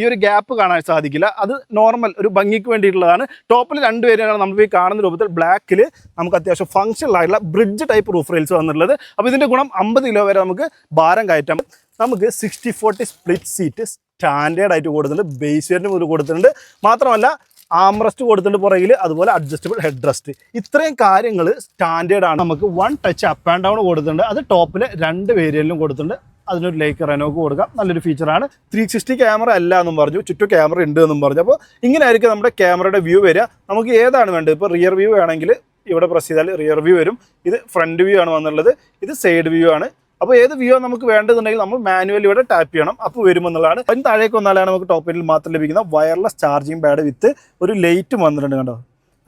ഈ ഒരു ഗ്യാപ്പ് കാണാൻ സാധിക്കില്ല. അത് നോർമൽ ഒരു ഭംഗിക്ക് വേണ്ടിയിട്ടുള്ളതാണ്. ടോപ്പിൽ രണ്ട് പേരാണ് നമ്മൾ ഈ കാണുന്ന രൂപത്തിൽ. ബ്ലാക്കിൽ നമുക്ക് അത്യാവശ്യം ഫങ്ഷണൽ ആയിട്ടുള്ള ബ്രിഡ്ജ് ടൈപ്പ് റൂഫ് റെയിൽസ് വന്നിട്ടുള്ളത്. അപ്പോൾ ഇതിന്റെ ഗുണം അമ്പത് കിലോ വരെ നമുക്ക് ഭാരം കയറ്റാം. നമുക്ക് sixty forty split seat standard ആയിട്ട് കൊടുത്തിട്ടുണ്ട്. ബേസ് മുതൽ കൊടുത്തിട്ടുണ്ട്. മാത്രമല്ല ആംറസ്റ്റ് കൊടുത്തിട്ട് പുറകിൽ അതുപോലെ അഡ്ജസ്റ്റബിൾ ഹെഡ് റെസ്റ്റ് ഇത്രയും കാര്യങ്ങൾ സ്റ്റാൻഡേർഡ് ആണ്. നമുക്ക് one touch up and down കൊടുത്തിട്ടുണ്ട്. അത് ടോപ്പിൽ രണ്ട് വേരിയലിലും കൊടുത്തിട്ടുണ്ട്. അതിനൊരു ലൈക്ക് റെനോക്ക് കൊടുക്കാം. നല്ലൊരു ഫീച്ചറാണ് ത്രീ സിക്സ്റ്റി ക്യാമറ അല്ല എന്നും പറഞ്ഞു. ചുറ്റു ക്യാമറ ഉണ്ട് എന്നും പറഞ്ഞു. അപ്പോൾ ഇങ്ങനെ ആയിരിക്കും നമ്മുടെ ക്യാമറയുടെ വ്യൂ വരിക. നമുക്ക് ഏതാണ് വേണ്ടത്? ഇപ്പോൾ റിയർ വ്യൂ ആണെങ്കിൽ ഇവിടെ പ്രസ് ചെയ്താൽ റിയർ വ്യൂ വരും. ഇത് ഫ്രണ്ട് വ്യൂ ആണ് വന്നുള്ളത്. ഇത് സൈഡ് വ്യൂ ആണ്. അപ്പോൾ ഏത് വ്യൂ നമുക്ക് വേണ്ടതുണ്ടെങ്കിൽ നമ്മൾ മാനുവലി ഇവിടെ ടാപ്പ് ചെയ്യണം. അപ്പോൾ വരുമെന്നുള്ളതാണ്. അതിന് താഴേക്ക് വന്നാലാണ് നമുക്ക് ടോപ്പിൽ മാത്രം ലഭിക്കുന്ന വയർലെസ് ചാർജിങ് പാഡ് വിത്ത് ഒരു ലൈറ്റും വന്നിട്ടുണ്ട് കണ്ടോ?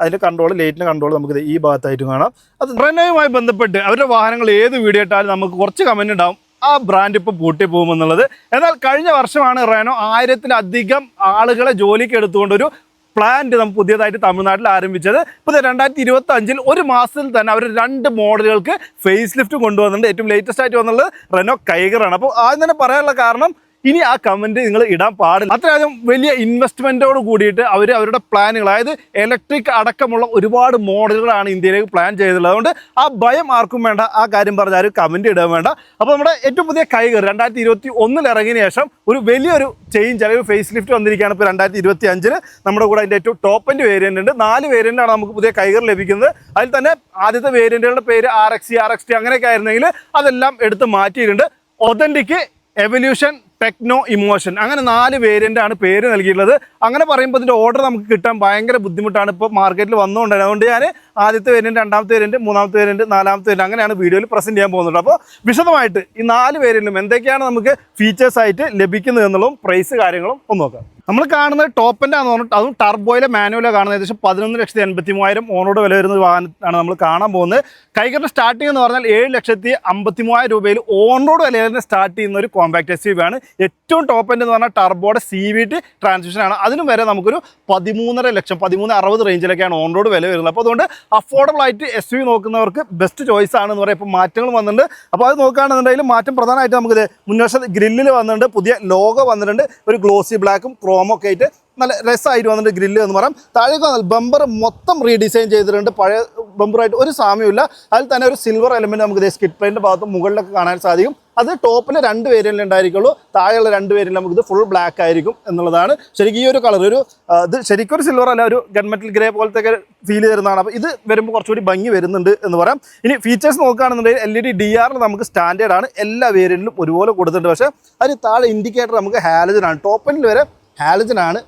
അതിന്റെ കൺട്രോൾ ലൈറ്റിന്റെ കൺട്രോൾ നമുക്ക് ഈ ഭാഗത്തായിട്ട് കാണാം. അത് റെനോയുമായി ബന്ധപ്പെട്ട് അവരുടെ വാഹനങ്ങൾ ഏത് വീഡിയോ ഇട്ടാലും നമുക്ക് കുറച്ച് കമന്റ് ഉണ്ടാവും. ആ ബ്രാൻഡ് ഇപ്പോൾ പൂട്ടി പോകുമെന്നുള്ളത്. എന്നാൽ കഴിഞ്ഞ വർഷമാണ് റെനോ ആയിരത്തിലധികം ആളുകളെ ജോലിക്ക് എടുത്തുകൊണ്ടൊരു പ്ലാന്റ് നമുക്ക് പുതിയതായിട്ട് തമിഴ്നാട്ടിൽ ആരംഭിച്ചത്. ഇപ്പോൾ രണ്ടായിരത്തി ഇരുപത്തി അഞ്ചിൽ ഒരു മാസത്തിൽ തന്നെ അവർ രണ്ട് മോഡലുകൾക്ക് ഫേസ് ലിഫ്റ്റ് കൊണ്ടുവന്നിട്ടുണ്ട്. ഏറ്റവും ലേറ്റസ്റ്റ് ആയിട്ട് വന്നുള്ളത് റെനോ കൈഗറാണ്. അപ്പോൾ ആദ്യം തന്നെ പറയാനുള്ള കാരണം ഇനി ആ കമന്റ് നിങ്ങൾ ഇടാൻ പാടില്ല. അത്രയധികം വലിയ ഇൻവെസ്റ്റ്മെന്റോട് കൂടിയിട്ട് അവർ അവരുടെ പ്ലാനുകൾ അതായത് ഇലക്ട്രിക് അടക്കമുള്ള ഒരുപാട് മോഡലുകളാണ് ഇന്ത്യയിലേക്ക് പ്ലാൻ ചെയ്തിട്ടുള്ളത്. അതുകൊണ്ട് ആ ഭയം ആർക്കും വേണ്ട ആ കാര്യം പറഞ്ഞ ആരും കമന്റ് ഇടാൻ വേണ്ട. അപ്പോൾ നമ്മുടെ ഏറ്റവും പുതിയ കൈകർ രണ്ടായിരത്തി ഇരുപത്തി ഒന്നിൽ ശേഷം ഒരു വലിയൊരു ചേഞ്ച് അല്ലെങ്കിൽ ഫേസ് ലിഫ്റ്റ് വന്നിരിക്കുകയാണ് ഇപ്പോൾ രണ്ടായിരത്തി ഇരുപത്തി അഞ്ചിൽ നമ്മുടെ കൂടെ അതിന്റെ ഏറ്റവും ടോപ്പ് എൻഡ് വേരിയന്റ് ഉണ്ട്. നാല് വേരിയന്റാണ് നമുക്ക് പുതിയ കൈകർ ലഭിക്കുന്നത്. അതിൽ തന്നെ ആദ്യത്തെ വേരിയന്റുകളുടെ പേര് R X C R X T അങ്ങനെയൊക്കെ ആയിരുന്നെങ്കിൽ അതെല്ലാം എടുത്ത് മാറ്റിയിട്ടുണ്ട്. ഒതന്റിക്ക് എവല്യൂഷൻ ടെക്നോ ഇമോഷൻ അങ്ങനെ നാല് വേരിയന്റാണ് പേര് നൽകിയിട്ടുള്ളത്. അങ്ങനെ പറയുമ്പോൾ ഇതിന്റെ ഓർഡർ നമുക്ക് കിട്ടാൻ ഭയങ്കര ബുദ്ധിമുട്ടാണ് ഇപ്പോൾ മാർക്കറ്റിൽ വന്നുകൊണ്ട് അതുകൊണ്ട് ഞാൻ ആദ്യത്തെ വേരിയന്റ് രണ്ടാമത്തെ വേരിയന്റ് മൂന്നാമത്തെ വേരിയന്റ് നാലാമത്തെ വേരിയന്റ് അങ്ങനെയാണ് വീഡിയോയിൽ പ്രസന്റ് ചെയ്യാൻ പോകുന്നത്. അപ്പോൾ വിശദമായിട്ട് ഈ നാല് വേരിയന്റിലും എന്തൊക്കെയാണ് നമുക്ക് ഫീച്ചേഴ്സായിട്ട് ലഭിക്കുന്നത് എന്നുള്ളതും പ്രൈസ് കാര്യങ്ങളും ഒന്ന് നോക്കാം. നമ്മൾ കാണുന്നത് ടോപ്പിന്റെ ആണെന്ന് പറഞ്ഞിട്ട് അതും ടർബോയിലെ മാനുവലോ കാണുന്നത് ഏകദേശം പതിനൊന്ന് ലക്ഷത്തി എൺപത്തി മൂവായിരം ഓണോട് വില വരുന്ന വാഹനമാണ് നമ്മൾ കാണാൻ പോകുന്നത്. കൈകറിന്റെ സ്റ്റാർട്ടിംഗ് എന്ന് പറഞ്ഞാൽ ഏഴ് ലക്ഷത്തി അമ്പത്തി മൂവായിരം രൂപയിൽ ഓണോട് വില തന്നെ സ്റ്റാർട്ട് ചെയ്യുന്ന ഒരു കോമ്പാക്ട് എസ് ആണ്. ഏറ്റവും ടോപ്പ് എൻഡ് എന്ന് പറഞ്ഞാൽ ടർബോയുടെ സി വി ടി ട്രാൻസ്മിഷൻ ആണ്. അതിനും വരെ നമുക്കൊരു പതിമൂന്നര ലക്ഷം പതിമൂന്ന് അറുപത് റേഞ്ചിലൊക്കെയാണ് ഓണോട് വില വരുന്നത്. അപ്പോൾ അതുകൊണ്ട് അഫോർഡബിൾ ആയിട്ട് എസ് യു നോക്കുന്നവർക്ക് ബെസ്റ്റ് ചോയ്സ് ആണെന്ന് പറയാം. ഇപ്പോൾ മാറ്റങ്ങൾ വന്നിട്ടുണ്ട്. അപ്പോൾ അത് നോക്കുകയാണെന്നുണ്ടെങ്കിൽ മാറ്റം പ്രധാനമായിട്ട് നമുക്ക് മുൻവശത്ത് ഗ്രില്ലിൽ വന്നിട്ടുണ്ട് പുതിയ ലോഗോ വന്നിട്ടുണ്ട്. ഒരു ഗ്ലോസി ബ്ലാക്കും ക്രോമോ ഒക്കെ ആയിട്ട് നല്ല രസമായിട്ട് വന്നിട്ട് ഗ്രില്ല് എന്ന് പറയാം. താഴേക്ക് വന്നാൽ ബമ്പർ മൊത്തം റീഡിസൈൻ ചെയ്തിട്ടുണ്ട്. പഴയ ബമ്പറായിട്ട് ഒരു സാമ്യമില്ല അതിൽ തന്നെ ഒരു സിൽവർ എലമെന്റ് നമുക്ക് സ്കിറ്റ് പ്ലെയിന്റെ ഭാഗത്ത് മുകളിലൊക്കെ കാണാൻ സാധിക്കും. അത് ടോപ്പിൽ രണ്ട് വേരിയന്റ് ഉണ്ടായിരിക്കുള്ളൂ. താഴെയുള്ള രണ്ട് വേരിയന്റ് നമുക്കിത് ഫുൾ ബ്ലാക്ക് ആയിരിക്കും എന്നുള്ളതാണ്. ശരിക്കും ഈ ഒരു കളർ ഒരു ഇത് ശരിക്കും ഒരു സിൽവർ അല്ല ഒരു ഗൺമെറ്റൽ ഗ്രേ പോലത്തെ ഒക്കെ ഫീൽ തരുന്നതാണ്. അപ്പോൾ ഇത് വരുമ്പോൾ കുറച്ചുകൂടി ഭംഗി വരുന്നുണ്ട് എന്ന് പറയാം. ഇനി ഫീച്ചേഴ്സ് നോക്കുകയാണെന്നുണ്ടെങ്കിൽ എൽ ഇ ഡി ഡി ആറിൽ നമുക്ക് സ്റ്റാൻഡേർഡാണ് എല്ലാ വേരിയന്റിലും ഒരുപോലെ കൊടുത്തിട്ടുണ്ട്. പക്ഷേ അതിന് താഴെ ഇൻഡിക്കേറ്റർ നമുക്ക് ഹാലജനാണ് ടോപ്പിൽ വരെ ഹാലജൻ ആണ്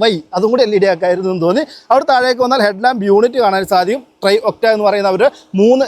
വൈ അതും കൂടി എൽ ഇ ഡി ആക്കായിരുന്നു എന്ന് തോന്നി. അവിടെ താഴേക്ക് വന്നാൽ ഹെഡ് ലാമ്പ് യൂണിറ്റ് കാണാൻ സാധിക്കും. ട്രൈ ഒക്ട എന്ന് പറയുന്ന അവർ മൂന്ന്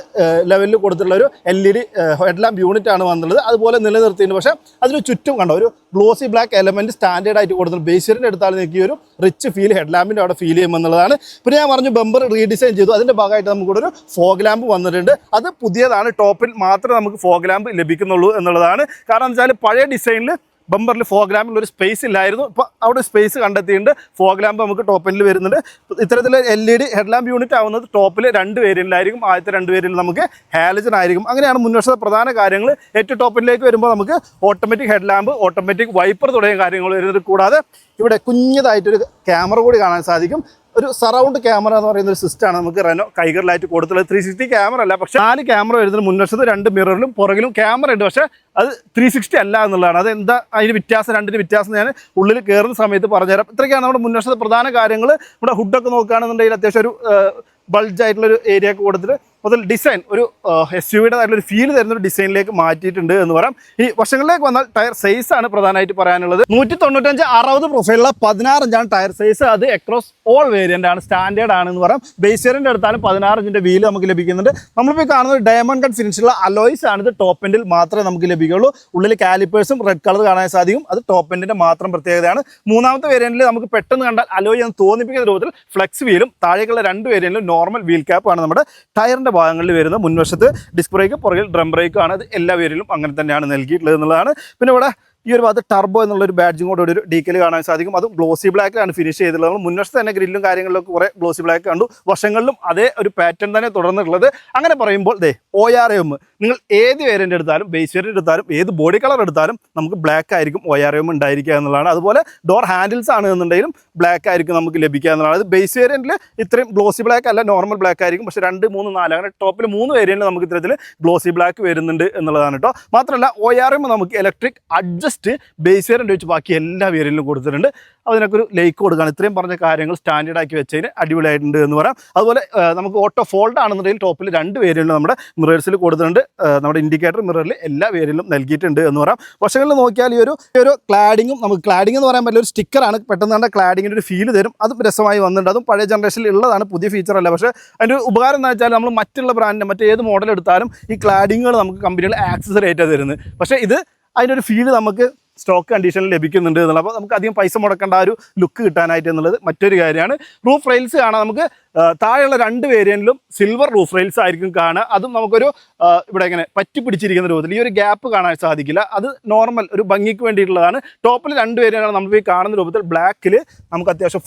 ലെവലിൽ കൊടുത്തിട്ടുള്ള ഒരു L E D head lamp unit ആണ് വന്നുള്ളത് അതുപോലെ നിലനിർത്തിയിട്ടുണ്ട്. പക്ഷേ അതിന് ചുറ്റും കണ്ടോ ഒരു ഗ്ലോസി ബ്ലാക്ക് എലമെന്റ് സ്റ്റാൻഡേർഡ് ആയിട്ട് കൊടുത്തിട്ടുണ്ട്. ബേസിയറിന്റെ എടുത്താൽ നിങ്ങൾക്ക് ഒരു റിച്ച് ഫീൽ ഹെഡ് ലാമ്പിന്റെ അവിടെ ഫീൽ ചെയ്യുമെന്നുള്ളതാണ്. പിന്നെ ഞാൻ പറഞ്ഞു ബമ്പർ റീഡിസൈൻ ചെയ്തു. അതിന്റെ ഭാഗമായിട്ട് നമുക്ക് ഇവിടെ ഒരു ഫോഗ് ലാമ്പ് വന്നിട്ടുണ്ട്. അത് പുതിയതാണ്. ടോപ്പിൽ മാത്രമേ നമുക്ക് ഫോഗ് ലാമ്പ് ലഭിക്കുന്നുള്ളൂ എന്നുള്ളതാണ്. കാരണം എന്ന് വെച്ചാൽ പഴയ ഡിസൈനിൽ ബമ്പറിൽ ഫോഗ് ലാമ്പിൽ ഒരു സ്പേസ് ഇല്ലായിരുന്നു. ഇപ്പോൾ അവിടെ സ്പേസ് കണ്ടെത്തിയിട്ടുണ്ട്. ഫോഗ് ലാമ്പ് നമുക്ക് ടോപ്പിൽ വരുന്നുണ്ട്. ഇത്തരത്തിൽ L E D head lamp unit ആവുന്നത് ടോപ്പിൽ രണ്ട് വേരിയന്റിലായിരിക്കും ആദ്യത്തെ രണ്ട് വേരിയന്റിൽ നമുക്ക് ഹാലജൻ ആയിരിക്കും. അങ്ങനെയാണ് മുൻവശത്തെ പ്രധാന കാര്യങ്ങൾ ഏറ്റവും ടോപ്പിലേക്ക് വരുമ്പോൾ നമുക്ക് automatic head lamp automatic wiper തുടങ്ങിയ കാര്യങ്ങൾ വരുന്നത്. കൂടാതെ ഇവിടെ കുഞ്ഞതായിട്ടൊരു ക്യാമറ കൂടി കാണാൻ സാധിക്കും. ഒരു സറൗണ്ട് ക്യാമറ എന്ന് പറയുന്ന ഒരു സിസ്റ്റമാണ് നമുക്ക് റെനോ കൈകറിലായിട്ട് കൊടുത്തുള്ളത്. ത്രീ സിക്സ്റ്റി ക്യാമറ അല്ല പക്ഷേ നാല് ക്യാമറ വരുന്നത് മുൻവശത്ത് രണ്ട് മിററിലും പുറകിലും ക്യാമറ ഉണ്ട്. പക്ഷേ അത് ത്രീ സിക്സ്റ്റി അല്ല എന്നുള്ളതാണ്. അത് എന്താ അതിന് വ്യത്യാസം? രണ്ടിന് വ്യത്യാസം ഞാൻ ഉള്ളിൽ കയറുന്ന സമയത്ത് പറഞ്ഞുതരാം. ഇത്രയൊക്കെയാണ് നമ്മുടെ മുൻവശത്തെ പ്രധാന കാര്യങ്ങൾ നമ്മുടെ ഹുഡൊക്കെ നോക്കുകയാണെന്നുണ്ടെങ്കിൽ അത്യാവശ്യം ഒരു ബൾജ് ആയിട്ടുള്ളൊരു ഏരിയ ഒക്കെ കൊടുത്തിട്ട് മുതൽ ഡിസൈൻ ഒരു എസ് യു വിയുടെ നല്ലൊരു ഫീൽ തരുന്ന ഒരു ഡിസൈനിലേക്ക് മാറ്റിയിട്ടുണ്ട് എന്ന് പറയാം. ഈ വശങ്ങളിലേക്ക് വന്നാൽ ടയർ സൈസ് ആണ് പ്രധാനമായിട്ട് പറയാനുള്ളത്. നൂറ്റി തൊണ്ണൂറ്റഞ്ച് അറുപത് പ്രൊഫൈലുള്ള പതിനാറഞ്ചാണ് ടയർ സൈസ് അത് അക്രോസ് ഓൾ വേരിയന്റ് ആണ് സ്റ്റാൻഡേർഡ് ആണ് എന്ന് പറയാം. ബേസ് വേരിയന്റ് എടുത്താലും പതിനാറ് ഇഞ്ചിന്റെ വീൽ നമുക്ക് ലഭിക്കുന്നുണ്ട്. നമ്മളിപ്പോൾ ഈ കാണുന്നത് ഡയമണ്ട് കട്ട് ഫിനിഷുള്ള അലോയ്സ് ആണ് ഇത് ടോപ്പ് എൻഡിൽ മാത്രമേ നമുക്ക് ലഭിക്കുകയുള്ളൂ. ഉള്ളിൽ കാലിപ്പേഴ്സും റെഡ് കളർ കാണാൻ സാധിക്കും. അത് ടോപ്പ് എൻഡിന്റെ മാത്രം പ്രത്യേകതയാണ്. മൂന്നാമത്തെ വേരിയന്റിൽ നമുക്ക് പെട്ടെന്ന് കണ്ടാൽ അലോയ് എന്ന് തോന്നിപ്പിക്കുന്ന രൂപത്തിൽ ഫ്ലെക്സ് വീലും താഴേക്കുള്ള രണ്ട് വേരിയന്റിലും നോർമൽ വീൽ ക്യാപ്പ് ആണ് നമ്മുടെ ടയറിന്റെ ഭാഗങ്ങളിൽ വരുന്ന മുൻവശത്ത് ഡിസ്ക് ബ്രേക്ക് പുറകിൽ ഡ്രം ബ്രേക്ക് ആണ്. ഇത് എല്ലാ പേരിലും അങ്ങനെ തന്നെയാണ് നൽകിയിട്ടുള്ളത് എന്നുള്ളതാണ്. പിന്നെ ഇവിടെ ഈ ഒരു ഭാഗത്ത് ടർബോ എന്നുള്ള ഒരു ബാഡ്ജും കൂടെ ഒരു ഡീക്കൽ കാണാൻ സാധിക്കും. അതും ഗ്ലോസി ബ്ലാക്കിലാണ് ഫിനിഷ് ചെയ്തിട്ടുള്ളത്. നമ്മൾ മുൻവശത്ത് തന്നെ ഗ്രില്ലും കാര്യങ്ങളിലൊക്കെ കുറേ ഗ്ലോസി ബ്ലാക്ക് കണ്ടു. വശങ്ങളിലും അതേ ഒരു പാറ്റേൺ തന്നെ തുടർന്നിട്ടുള്ളത്. അങ്ങനെ പറയുമ്പോൾ ദേ ഒ ആർ എം നിങ്ങൾ ഏത് വേരിയന്റ് എടുത്താലും ബേസ് വേരിയന്റ് എടുത്താലും ഏത് ബോഡി കളർ എടുത്താലും നമുക്ക് ബ്ലാക്ക് ആയിരിക്കും ഒ ആർ എം ഉണ്ടായിരിക്കുക എന്നുള്ളതാണ്. അതുപോലെ ഡോർ ഹാൻഡിൽസ് ആണ് എന്നുണ്ടെങ്കിലും ബ്ലാക്ക് ആയിരിക്കും നമുക്ക് ലഭിക്കുക എന്നുള്ളത് ബേസ് വേരിയന്റിൽ ഇത്രയും ഗ്ലോസി ബ്ലാക്ക് അല്ല നോർമൽ ബ്ലാക്ക് ആയിരിക്കും. പക്ഷേ രണ്ട് മൂന്ന് നാല് അങ്ങനെ ടോപ്പിൽ മൂന്ന് വേരിയന്റിൽ നമുക്ക് ഇത്തരത്തിൽ ഗ്ലോസി ബ്ലാക്ക് വരുന്നുണ്ട് എന്നുള്ളതാണ് കേട്ടോ മാത്രമല്ല ഒ ആർ എം നമുക്ക് ഇലക്ട്രിക് അഡ്ജസ്റ്റ് ബേസ് വേരിയന്റ് വെച്ച് ബാക്കി എല്ലാ വേരിലും കൊടുത്തിട്ടുണ്ട്. അതിനൊക്കെ ഒരു ലേക്ക് കൊടുക്കുകയാണ് ഇത്രയും പറഞ്ഞ കാര്യങ്ങൾ സ്റ്റാൻഡേർഡ് ആക്കി വെച്ചതിന് അടിപൊളിയായിട്ടുണ്ട് എന്ന് പറയാം. അതുപോലെ നമുക്ക് ഓട്ടോ ഫോൾഡ് ആണെന്നുണ്ടെങ്കിൽ ടോപ്പിൽ രണ്ട് വേരിയന്റിൽ നമ്മുടെ മിറേഴ്സിൽ കൊടുത്തിട്ടുണ്ട്. നമ്മുടെ ഇൻഡിക്കേറ്റർ മിററിൽ എല്ലാ വേരിയന്റിലും നൽകിയിട്ടുണ്ട് എന്ന് പറയാം. വർഷങ്ങളിൽ നോക്കിയാൽ ഈ ഒരു ഒരു ക്ലാഡിങ്ങും നമുക്ക് ക്ലാഡിംഗ് എന്ന് പറയാൻ പറ്റില്ല. ഒരു സ്റ്റിക്കറാണ് പെട്ടെന്ന് തന്നെ ക്ലാഡിങ്ങിന്റെ ഒരു ഫീൽ തരും. അതും രസമായി വന്നിട്ടുണ്ട്. അതും പഴയ ജനറേഷനിൽ ഉള്ളതാണ്. പുതിയ ഫീച്ചർ അല്ല. പക്ഷേ അതിന്റെ ഒരു ഉപകാരം എന്ന് വെച്ചാൽ നമ്മൾ മറ്റുള്ള ബ്രാൻഡിന്റെ മറ്റേത് മോഡൽ എടുത്താലും ഈ ക്ലാഡിങ്ങുകൾ നമുക്ക് കമ്പനികൾ ആക്സസറി ആയിട്ടാണ് തരുന്നത്. പക്ഷേ ഇത് അതിന്റെ ഒരു ഫീൽ നമുക്ക് സ്റ്റോക്ക് കണ്ടീഷനിൽ ലഭിക്കുന്നുണ്ട് എന്നുള്ളത്. അപ്പോൾ നമുക്ക് അധികം പൈസ മുടക്കേണ്ട ആ ഒരു ലുക്ക് കിട്ടാനായിട്ട് എന്നുള്ളത് മറ്റൊരു കാര്യമാണ്. റൂഫ് റെയിൽസ് കാണാൻ നമുക്ക് താഴെയുള്ള രണ്ട് വേരിയന്റിലും സിൽവർ റൂഫ് റെയിൽസ് ആയിരിക്കും കാണുക. അതും നമുക്കൊരു ഇവിടെ ഇങ്ങനെ പറ്റി പിടിച്ചിരിക്കുന്ന രൂപത്തിൽ ഈ ഒരു ഗ്യാപ്പ് കാണാൻ സാധിക്കില്ല. അത് നോർമൽ ഒരു ഭംഗിക്ക് വേണ്ടിയിട്ടുള്ളതാണ്. ടോപ്പിൽ രണ്ട് വേരിയന്റാണ് നമ്മൾ ഈ കാണുന്ന രൂപത്തിൽ. ബ്ലാക്കിൽ നമുക്ക് അത്യാവശ്യം